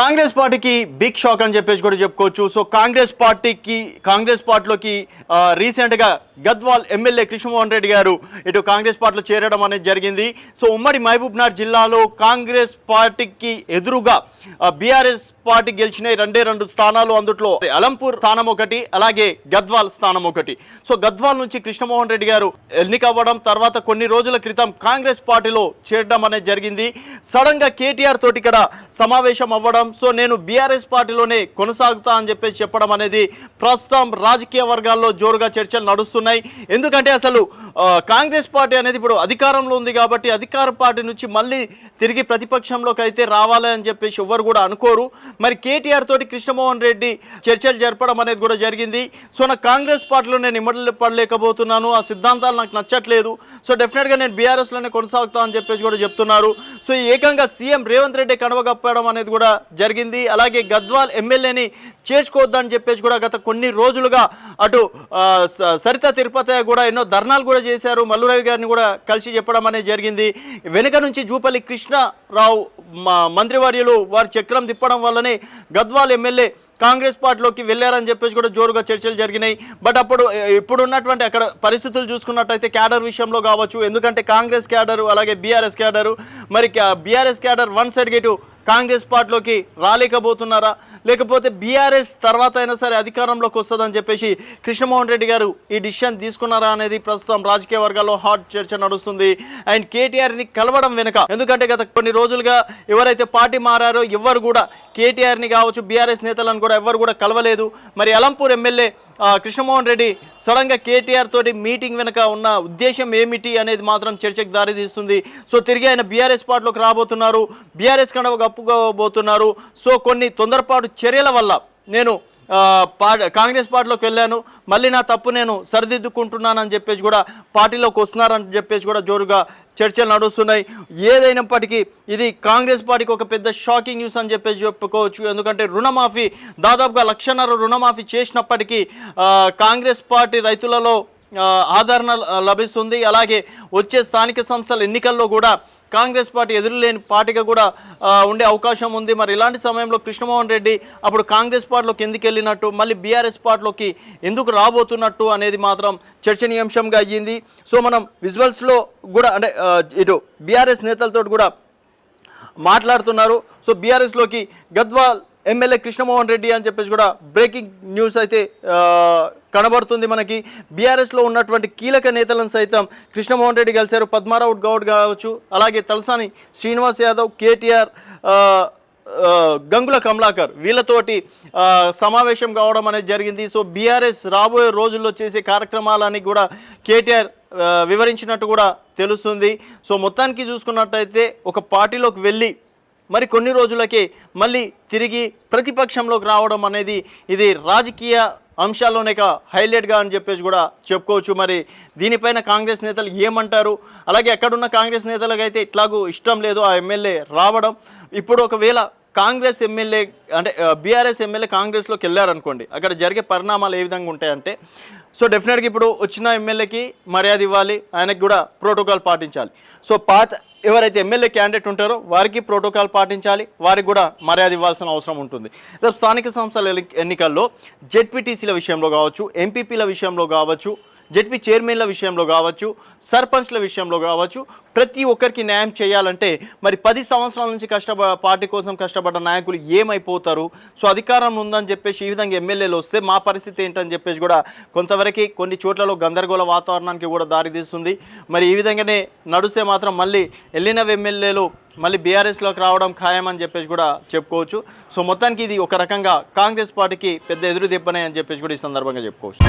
కాంగ్రెస్ పార్టీకి big shock అని చెప్పేసి కూడా చెప్పుకోవచ్చు. సో కాంగ్రెస్ పార్టీకి కాంగ్రెస్ పార్టీలోకి రీసెంట్గా గద్వాల్ ఎమ్మెల్యే కృష్ణమోహన్ రెడ్డి గారు ఇటు కాంగ్రెస్ పార్టీలో చేరడం అనేది జరిగింది. సో ఉమ్మడి మహబూబ్నగర్ జిల్లాలో కాంగ్రెస్ పార్టీకి ఎదురుగా బీఆర్ఎస్ పార్టీ గెలిచిన రెండే రెండు స్థానాలు అందుట్లో. అలంపూర్ స్థానం ఒకటి అలాగే గద్వాల్ స్థానం ఒకటి. సో గద్వాల్ నుంచి కృష్ణమోహన్ రెడ్డి గారు ఎన్నికవ్వడం తర్వాత కొన్ని రోజుల క్రితం కాంగ్రెస్ పార్టీలో చేరడం అనేది జరిగింది. సడన్గా కేటీఆర్ తోటి ఇక్కడ సమావేశం అవ్వడం సో నేను బీఆర్ఎస్ పార్టీలోనే కొనసాగుతా అని చెప్పేసి చెప్పడం అనేది ప్రస్తుతం రాజకీయ వర్గాల్లో జోరుగా చర్చలు నడుస్తున్నాయి. ఎందుకంటే అసలు కాంగ్రెస్ పార్టీ అనేది ఇప్పుడు అధికారంలో ఉంది కాబట్టి అధికార పార్టీ నుంచి మళ్ళీ తిరిగి ప్రతిపక్షంలోకి అయితే రావాలని చెప్పేసి ఎవ్వరు కూడా అనుకోరు. మరి కేటీఆర్ తోటి కృష్ణమోహన్ రెడ్డి చర్చలు జరపడం అనేది కూడా జరిగింది. సో నాకు కాంగ్రెస్ పార్టీలో నేను ఇమ్మడి పడలేకపోతున్నాను. ఆ సిద్ధాంతాలు నాకు నచ్చట్లేదు. సో డెఫినెట్గా నేను బీఆర్ఎస్లోనే కొనసాగుతా అని చెప్పేసి కూడా చెప్తున్నారు. సో ఏకంగా సీఎం రేవంత్ రెడ్డి కనవగప్పడం అనేది కూడా జరిగింది. అలాగే గద్వాల్ ఎమ్మెల్యేని చేర్చుకోవద్దని చెప్పేసి కూడా గత కొన్ని రోజులుగా అటు సరిత తిరుపతి కూడా ఎన్నో ధర్నాలు కూడా చేశారు. మల్లురావి గారిని కూడా కలిసి చెప్పడం అనేది జరిగింది. వెనుక నుంచి జూపల్లి కృష్ణరావు మంత్రివర్యులు వారి చక్రం తిప్పడం వల్లనే గద్వాల్ ఎమ్మెల్యే కాంగ్రెస్ పార్టీలోకి వెళ్ళారని చెప్పేసి కూడా జోరుగా చర్చలు జరిగినాయి. బట్ అప్పుడు ఇప్పుడు ఉన్నటువంటి అక్కడ పరిస్థితులు చూసుకున్నట్టయితే క్యాడర్ విషయంలో కావచ్చు ఎందుకంటే కాంగ్రెస్ క్యాడరు అలాగే బీఆర్ఎస్ క్యాడరు మరి BRS cadre one side gate Congress పార్టీలోకి రాలేకపోతున్నారా? లేకపోతే బీఆర్ఎస్ తర్వాత అయినా సరే అధికారంలోకి వస్తుందని చెప్పేసి కృష్ణమోహన్ రెడ్డి గారు ఈ డిసిషన్ తీసుకున్నారా అనేది ప్రస్తుతం రాజకీయ వర్గాల్లో హాట్ చర్చ నడుస్తుంది. అండ్ కేటీఆర్ని కలవడం వెనుక ఎందుకంటే గత కొన్ని రోజులుగా ఎవరైతే పార్టీ మారారో ఎవరు కూడా కేటీఆర్ని కావచ్చు బీఆర్ఎస్ నేతలను కూడా ఎవరు కూడా కలవలేదు. మరి అలంపూర్ ఎమ్మెల్యే కృష్ణమోహన్ రెడ్డి సడన్గా కేటీఆర్ తోటి మీటింగ్ వెనుక ఉన్న ఉద్దేశం ఏమిటి అనేది మాత్రం చర్చకు దారితీస్తుంది. సో తిరిగి ఆయన బీఆర్ఎస్ పార్టీలోకి రాబోతున్నారు. బీఆర్ఎస్ కండవ కప్పుకోబోతున్నారు. సో కొన్ని తొందరపాటు చర్యల వల్ల నేను పా కాంగ్రెస్ పార్టీలోకి వెళ్ళాను. మళ్ళీ నా తప్పు నేను సరిదిద్దుకుంటున్నానని చెప్పేసి కూడా పార్టీలోకి వస్తున్నారని చెప్పేసి కూడా జోరుగా చర్చలు నడుస్తున్నాయి. ఏదైనప్పటికీ ఇది కాంగ్రెస్ పార్టీకి ఒక పెద్ద షాకింగ్ న్యూస్ అని చెప్పేసి చెప్పుకోవచ్చు. ఎందుకంటే రుణమాఫీ దాదాపుగా లక్షన్నర రుణమాఫీ చేసినప్పటికీ కాంగ్రెస్ పార్టీ రైతులలో ఆదరణ లభిస్తుంది. అలాగే వచ్చే స్థానిక సంస్థల ఎన్నికల్లో కూడా కాంగ్రెస్ పార్టీ ఎదురులేని పార్టీగా కూడా ఉండే అవకాశం ఉంది. మరి ఇలాంటి సమయంలో కృష్ణమోహన్ రెడ్డి అప్పుడు కాంగ్రెస్ పార్టీలోకి ఎందుకు వెళ్ళినట్టు మళ్ళీ బీఆర్ఎస్ పార్టీలోకి ఎందుకు రాబోతున్నట్టు అనేది మాత్రం చర్చనీయాంశంగా అయ్యింది. సో మనం విజువల్స్లో కూడా అంటే ఇటు బీఆర్ఎస్ నేతలతో కూడా మాట్లాడుతున్నారు. సో బీఆర్ఎస్లోకి గద్వాల్ ఎమ్మెల్యే కృష్ణమోహన్ రెడ్డి అని చెప్పేసి కూడా బ్రేకింగ్ న్యూస్ అయితే కనబడుతుంది మనకి. బీఆర్ఎస్లో ఉన్నటువంటి కీలక నేతలను సైతం కృష్ణమోహన్ రెడ్డి కలిశారు పద్మారావు గౌడ్ కావచ్చు అలాగే తలసాని శ్రీనివాస్ యాదవ్ కేటీఆర్ గంగుల కమలాకర్ వీళ్ళతోటి సమావేశం కావడం అనేది జరిగింది. సో బీఆర్ఎస్ రాబోయే రోజుల్లో చేసే కార్యక్రమాలని కూడా కేటీఆర్ వివరించినట్టు కూడా తెలుస్తుంది. సో మొత్తానికి చూసుకున్నట్టయితే ఒక పార్టీలోకి వెళ్ళి మరి కొన్ని రోజులకే మళ్ళీ తిరిగి ప్రతిపక్షంలోకి రావడం అనేది ఇది రాజకీయ అంశాల్లోనే ఒక హైలైట్గా అని చెప్పేసి కూడా చెప్పుకోవచ్చు. మరి దీనిపైన కాంగ్రెస్ నేతలు ఏమంటారు? అలాగే ఎక్కడున్న కాంగ్రెస్ నేతలకు అయితే ఇట్లాగూ ఇష్టం లేదు ఆ ఎమ్మెల్యే రావడం. ఇప్పుడు ఒకవేళ కాంగ్రెస్ ఎమ్మెల్యే అంటే బీఆర్ఎస్ ఎమ్మెల్యే కాంగ్రెస్లోకి వెళ్ళారనుకోండి అక్కడ జరిగే పరిణామాలు ఏ విధంగా ఉంటాయంటే సో డెఫినెట్గా ఇప్పుడు వచ్చిన ఎమ్మెల్యేకి మర్యాద ఇవ్వాలి ఆయనకి కూడా ప్రోటోకాల్ పాటించాలి. సో పాత ఎవరైతే ఎమ్మెల్యే క్యాండిడేట్ ఉంటారో వారికి ప్రోటోకాల్ పాటించాలి వారికి కూడా మర్యాద ఇవ్వాల్సిన అవసరం ఉంటుంది. రేపు స్థానిక సంస్థల ఎన్నికల్లో జెడ్పీటీసీల విషయంలో కావచ్చు ఎంపీపీల విషయంలో కావచ్చు జెడ్పీ చైర్మన్ల విషయంలో కావచ్చు సర్పంచ్ల విషయంలో కావచ్చు ప్రతి ఒక్కరికి న్యాయం చేయాలంటే మరి పది సంవత్సరాల నుంచి కష్టప పార్టీ కోసం కష్టపడ్డ నాయకులు ఏమైపోతారు? సో అధికారం ఉందని చెప్పేసి ఈ విధంగా ఎమ్మెల్యేలు వస్తే మా పరిస్థితి ఏంటని చెప్పేసి కూడా కొంతవరకు కొన్ని చోట్లలో గందరగోళ వాతావరణానికి కూడా దారితీస్తుంది మరి ఈ విధంగానే నడుస్తే మాత్రం మళ్ళీ వెళ్ళిన ఎమ్మెల్యేలు మళ్ళీ బీఆర్ఎస్లోకి రావడం ఖాయమని చెప్పేసి కూడా చెప్పుకోవచ్చు. సో మొత్తానికి ఇది ఒక రకంగా కాంగ్రెస్ పార్టీకి పెద్ద ఎదురు దెబ్బనే అని చెప్పేసి కూడా ఈ సందర్భంగా చెప్పుకోవచ్చు.